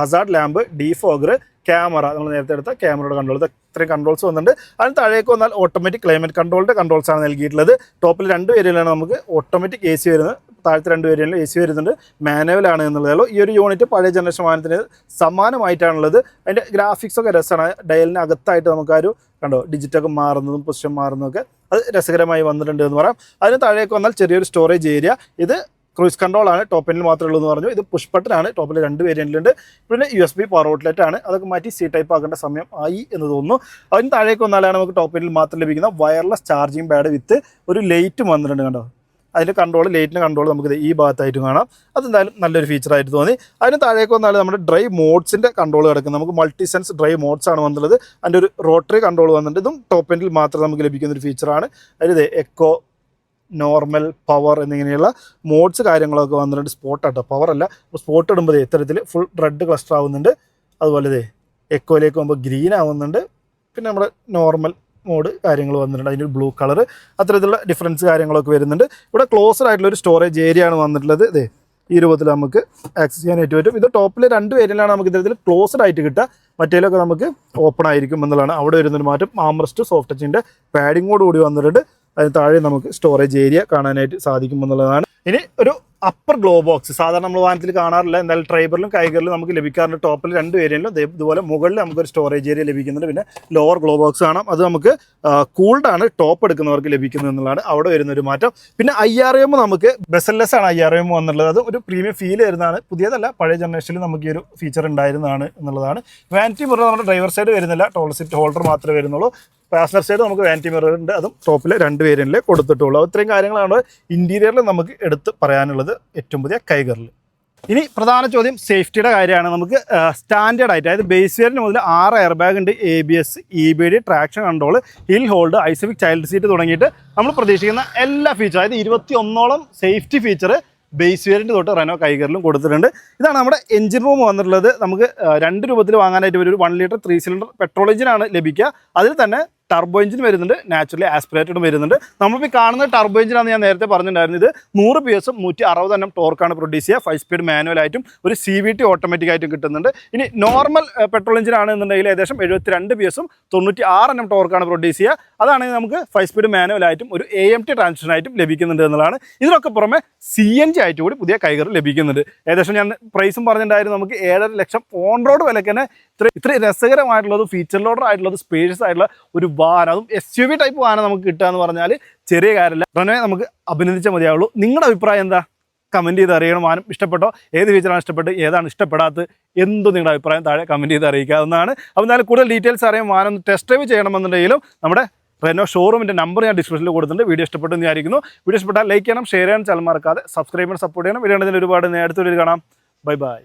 hazard lamp defogger camera നമ്മൾ നേരത്തെ എടുത്ത ക്യാമറയുടെ കൺട്രോൾ ഇത്രയും കൺട്രോൾസ് വന്നിട്ടുണ്ട്. അതിന് താഴേക്ക് വന്നാൽ ഓട്ടോമാറ്റിക് ക്ലൈമറ്റ് കൺട്രോളിന്റെ കൺട്രോൾസ് ആണ് നൽകിയിട്ടുള്ളത്. ടോപ്പിൽ രണ്ട് വേരിയലാണ് നമുക്ക് ഓട്ടോമാറ്റിക് എ സി വരുന്നത്. താഴത്തെ രണ്ട് വേരിയലിൽ എ സി വരുന്നുണ്ട്. മാനുവലാണ് എന്നുള്ളതല്ലോ ഈ ഒരു യൂണിറ്റ് പഴയ ജനറേഷൻ വാഹനത്തിന് സമാനമായിട്ടാണുള്ളത്. അതിന്റെ ഗ്രാഫിക്സ് ഒക്കെ രസമാണ്. ഡയലിന് അകത്തായിട്ട് നമുക്ക് ആ ഒരു കണ്ടോ ഡിജിറ്റൊക്കെ മാറുന്നതും പൊസിഷൻ മാറുന്നതൊക്കെ അത് രസകരമായി വന്നിട്ടുണ്ട് എന്ന് പറയാം. അതിന് താഴേക്ക് വന്നാൽ ചെറിയൊരു സ്റ്റോറേജ് ഏരിയ ഇത് ക്രൂസ് കൺട്രോൾ ആണ് ടോപ്പ് എൻഡിൽ മാത്രമേ ഉള്ളൂ എന്ന് പറഞ്ഞു. ഇത് പുഷ് ബട്ടനാണ് ടോപ്പിൽ രണ്ട് വേരിയന്റിലുണ്ട് പിന്നെ U S B power outlet ആണ്. അതൊക്കെ മാറ്റി സി ടൈപ്പ് ആക്കേണ്ട സമയം ആയി എന്ന് തോന്നുന്നു. അതിന് താഴേക്ക് വന്നാലാണ് നമുക്ക് ടോപ്പ് എൻഡിൽ മാത്രം ലഭിക്കുന്ന വയർലെസ് ചാർജിങ് പാഡ് വിത്ത് ഒരു ലൈറ്റ് വന്നിട്ടുണ്ട് കണ്ടോ? അതിന്റെ കൺട്രോൾ ലൈറ്റിന്റെ കൺട്രോൾ നമുക്ക് ഈ ഭാഗത്തായിട്ട് കാണാം. അതെന്തായാലും നല്ലൊരു ഫീച്ചറായിട്ട് തോന്നി. അതിന് താഴേക്ക് വന്നാൽ നമ്മുടെ ഡ്രൈവ് മോഡ്സിന്റെ കൺട്രോൾ കിടക്കും നമുക്ക് മൾട്ടി സെൻസ് ഡ്രൈവ് മോഡ്സ് ആണ് വന്നുള്ളത് അതിന്റെ ഒരു റോട്ടറി കൺട്രോൾ വന്നിട്ടുണ്ട്. ഇതും ടോപ്പ് എൻഡിൽ മാത്രം നമുക്ക് ലഭിക്കുന്ന ഒരു ഫീച്ചറാണ് അതിൽ എക്കോ നോർമൽ പവർ എന്നിങ്ങനെയുള്ള മോഡ്സ് കാര്യങ്ങളൊക്കെ വന്നിട്ടുണ്ട് സ്പോട്ട് ആട്ടോ. പവർ അല്ല. സ്പോട്ട് ഇടുമ്പോൾ ഇത്തരത്തിൽ ഫുൾ റെഡ് ക്ലസ്റ്റർ ആവുന്നുണ്ട്. അതുപോലെ ഇതേ എക്കോയിലേക്ക് പോകുമ്പോൾ ഗ്രീൻ ആവുന്നുണ്ട്. പിന്നെ നമ്മുടെ നോർമൽ മോഡ് കാര്യങ്ങൾ വന്നിട്ടുണ്ട്. അതിന്റെ ബ്ലൂ കളർ അത്തരത്തിലുള്ള ഡിഫറൻസ് കാര്യങ്ങളൊക്കെ വരുന്നുണ്ട്. ഇവിടെ ക്ലോസർ ആയിട്ടുള്ള ഒരു സ്റ്റോറേജ് ഏരിയ ആണ് വന്നിട്ടുള്ളത്. ഇതേ ഈ രൂപത്തിൽ നമുക്ക് ആക്സസ് ചെയ്യാനായിട്ട് പറ്റും. ഇത് ടോപ്പിൽ രണ്ട് പേരിലാണ് നമുക്ക് ഇത്തരത്തിൽ ക്ലോസ്ഡ് ആയിട്ട് കിട്ടുക. മറ്റേലൊക്കെ നമുക്ക് ഓപ്പൺ ആയിരിക്കും എന്നുള്ളതാണ്. അവിടെ വരുന്നൊരു മാറ്റം. ആംറസ്റ്റ് സോഫ്റ്റ് ടച്ചിന്റെ പാഡിങ്ങോട് കൂടി വന്നിട്ടുണ്ട്. അതിന് താഴെ നമുക്ക് സ്റ്റോറേജ് ഏരിയ കാണാനായിട്ട് സാധിക്കും എന്നുള്ളതാണ്. ഇനി ഒരു അപ്പർ ഗ്ലോ ബോക്സ് സാധാരണ നമ്മൾ വാഹനത്തിൽ കാണാറില്ല. എന്തായാലും ട്രൈബറിലും കൈകറിലും നമുക്ക് ലഭിക്കാറുണ്ട്. ടോപ്പിൽ രണ്ട് ഏരിയയിലും ഇതുപോലെ മുകളിൽ നമുക്കൊരു സ്റ്റോറേജ് ഏരിയ ലഭിക്കുന്നുണ്ട്. പിന്നെ ലോവർ ഗ്ലോ ബോക്സ് കാണാം അത് നമുക്ക് കൂൾഡാണ് ടോപ്പ് എടുക്കുന്നവർക്ക് ലഭിക്കുന്നത് എന്നുള്ളതാണ്. അവിടെ വരുന്ന ഒരു മാറ്റം. പിന്നെ ഐ ആർ എം നമുക്ക് ബെസൽലെസ് ആണ് ഐ ആർ എം വന്നുള്ളത് അത് ഒരു പ്രീമിയം ഫീൽ വരുന്നതാണ്. പുതിയതല്ല. പഴയ ജനറേഷനിൽ നമുക്ക് ഈ ഒരു ഫീച്ചർ ഉണ്ടായിരുന്നതാണ് എന്നുള്ളതാണ്. വാനിറ്റി മിറർ നമ്മുടെ ഡ്രൈവർ സൈഡ് വരുന്നില്ല. ടോൾ സീറ്റ് ഹോൾഡർ മാത്രമേ വരുന്നുള്ളൂ. പാസഞ്ചർ സൈഡ് നമുക്ക് വാന്റി ഉണ്ട് അതും ടോപ്പിൽ രണ്ട് വേരിയന്റിൽ കൊടുത്തിട്ടുള്ളൂ. ഇത്രയും കാര്യങ്ങളാണ് ഇന്റീരിയറിൽ നമുക്ക് എടുത്ത് പറയാനുള്ളത് ഏറ്റവും പുതിയ കൈകറിൽ ഇനി പ്രധാന ചോദ്യം സേഫ്റ്റിയുടെ കാര്യമാണ്. നമുക്ക് സ്റ്റാൻഡേർഡ് ആയിട്ട് അതായത് ബേസ് വേരിയന്റ് മുതൽ ആറ് എയർ ബാഗ് ഉണ്ട് A B S E B D traction control hill hold ISOFIX child seat തുടങ്ങിയിട്ട് നമ്മൾ പ്രതീക്ഷിക്കുന്ന എല്ലാ ഫീച്ചർ അതായത് ഇരുപത്തി ഒന്നോളം സേഫ്റ്റി ഫീച്ചർ ബേസ് വേരിന്റെ തൊട്ട് റെനോ കൈകറിലും കൊടുത്തിട്ടുണ്ട്. ഇതാണ് നമ്മുടെ എഞ്ചിൻ റൂം വന്നിട്ടുള്ളത്. നമുക്ക് രണ്ട് രൂപത്തിൽ വാങ്ങാനായിട്ട് ഒരു one litre three cylinder petrol എഞ്ചിനാണ് ലഭിക്കുക. അതിൽ തന്നെ ടർബോ എഞ്ചിൻ വരുന്നുണ്ട്. നാച്ചുറലി ആസ്പിറേറ്റഡും വരുന്നുണ്ട്. നമ്മളിപ്പോൾ കാണുന്ന ടർബോ എഞ്ചിനാണ് ഞാൻ നേരത്തെ പറഞ്ഞിട്ടുണ്ടായിരുന്നു. ഇത് നൂറ് പി എസും നൂറ്റി അറുപത് എണ്ണം ടോർക്കാണ് പ്രൊഡ്യൂസ് ചെയ്യുക. ഫൈവ് സ്പീഡ് മാനുവൽ ആയിട്ടും ഒരു സി വി ടി ഓട്ടോമാറ്റിക് ആയിട്ടും കിട്ടുന്നുണ്ട്. ഇനി നോർമൽ പെട്രോൾ എഞ്ചിൻ ആണെന്നുണ്ടെങ്കിൽ ഏകദേശം എഴുപത്തിരണ്ട് പി എസും തൊണ്ണൂറ്റി ആറ് എണ്ണം ടോർക്കാണ് പ്രൊഡ്യൂസ് ചെയ്യുക. അതാണെങ്കിൽ നമുക്ക് ഫൈവ് സ്പീഡ് മാനുവൽ ആയിട്ടും ഒരു എ എം ടി ട്രാൻസ്മിഷൻ ആയിട്ടും ലഭിക്കുന്നുണ്ട് എന്നുള്ളതാണ്. ഇതിനൊക്കെ പുറമെ സി എൻ ജി ആയിട്ട് കൂടി പുതിയ കൈകർ ലഭിക്കുന്നുണ്ട്. ഏകദേശം ഞാൻ പ്രൈസും പറഞ്ഞിട്ടുണ്ടായിരുന്നു. നമുക്ക് ഏഴര ലക്ഷം ഓൺ റോഡ് വിലക്ക് തന്നെ ഇത്ര ഇത്ര രസകരമായിട്ടുള്ളത് ഫീച്ചർ ലോഡർ ആയിട്ടുള്ളത് സ്പേഷ്യസ് ആയിട്ടുള്ള ഒരു വാഹനം അതും എസ് യു വി ടൈപ്പ് വാഹനം നമുക്ക് കിട്ടുക എന്ന് പറഞ്ഞാൽ ചെറിയ കാര്യമല്ല. റൺവേ നമുക്ക് അഭിനന്ദിച്ചാൽ മതിയാവുള്ളൂ. നിങ്ങളുടെ അഭിപ്രായം എന്താ? കമന്റ് ചെയ്ത് അറിയണം. വാഹനം ഇഷ്ടപ്പെട്ടോ? ഏത് ഫീച്ചറാണ് ഇഷ്ടപ്പെട്ട് ഏതാണ് ഇഷ്ടപ്പെടാത്തത്? എന്തും നിങ്ങളുടെ അഭിപ്രായം താഴെ കമന്റ് ചെയ്ത് അറിയിക്കാവുന്നതാണ് അപ്പോൾ എന്നാലും കൂടുതൽ ഡീറ്റെയിൽസ് അറിയാൻ വാഹനം ടെസ്റ്റ് ഡ്രൈവ് ചെയ്യണമെന്നുണ്ടെങ്കിലും നമ്മുടെ റെനോ ഷോറൂമിന്റെ നമ്പർ ഞാൻ ഡിസ്ക്രിപ്ഷനിൽ കൊടുത്തിട്ടുണ്ട്. വീഡിയോ ഇഷ്ടപ്പെട്ടു എന്ന് വിചാരിക്കുന്നു. വീഡിയോ ഇഷ്ടപ്പെട്ടാൽ ലൈക്ക് ചെയ്യണം ഷെയർ ചെയ്യണം. ചാനൽ മറക്കാതെ സബ്സ്ക്രൈബ് ചെയ്യണം സപ്പോർട്ട് ചെയ്യണം. വീഡിയോ ഒരുപാട് നേരത്തെ ഒരു കാണാം. Bye bye